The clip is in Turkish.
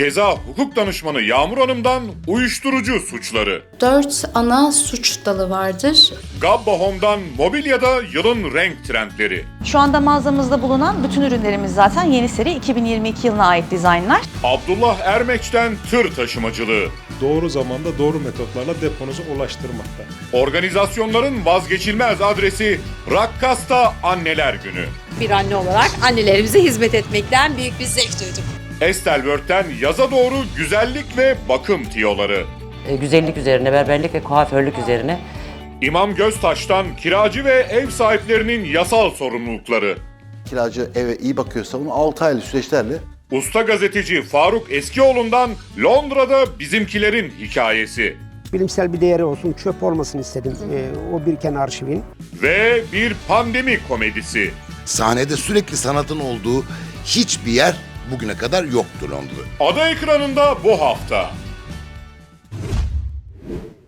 Ceza hukuk danışmanı Yağmur Hanım'dan uyuşturucu suçları. Dört ana suç dalı vardır. Gabba Home'dan mobilyada yılın renk trendleri. Şu anda mağazamızda bulunan bütün ürünlerimiz zaten yeni seri 2022 yılına ait dizaynlar. Abdullah Ermek'ten tır taşımacılığı. doğru zamanda doğru metotlarla deponuza ulaştırmakta. Organizasyonların vazgeçilmez adresi Rakkas'ta Anneler Günü. bir anne olarak annelerimize hizmet etmekten büyük bir zevk duyduk. Estelworth'ten yaza doğru güzellik ve bakım tiyoları. E, güzellik üzerine, berberlik ve kuaförlük üzerine İmam Göztaş'tan kiracı ve ev sahiplerinin yasal sorumlulukları. kiracı eve iyi bakıyorsa bunu 6 aylık süreçlerle Usta gazeteci Faruk Eskioğlu'ndan Londra'da bizimkilerin hikayesi. bilimsel bir değeri olsun, çöp olmasın istedim e, o biriken arşivin. Ve bir pandemi komedisi. Sahnede sürekli sanatın olduğu hiçbir yer bugüne kadar yoktu Londra'da. Ada ekranında bu hafta.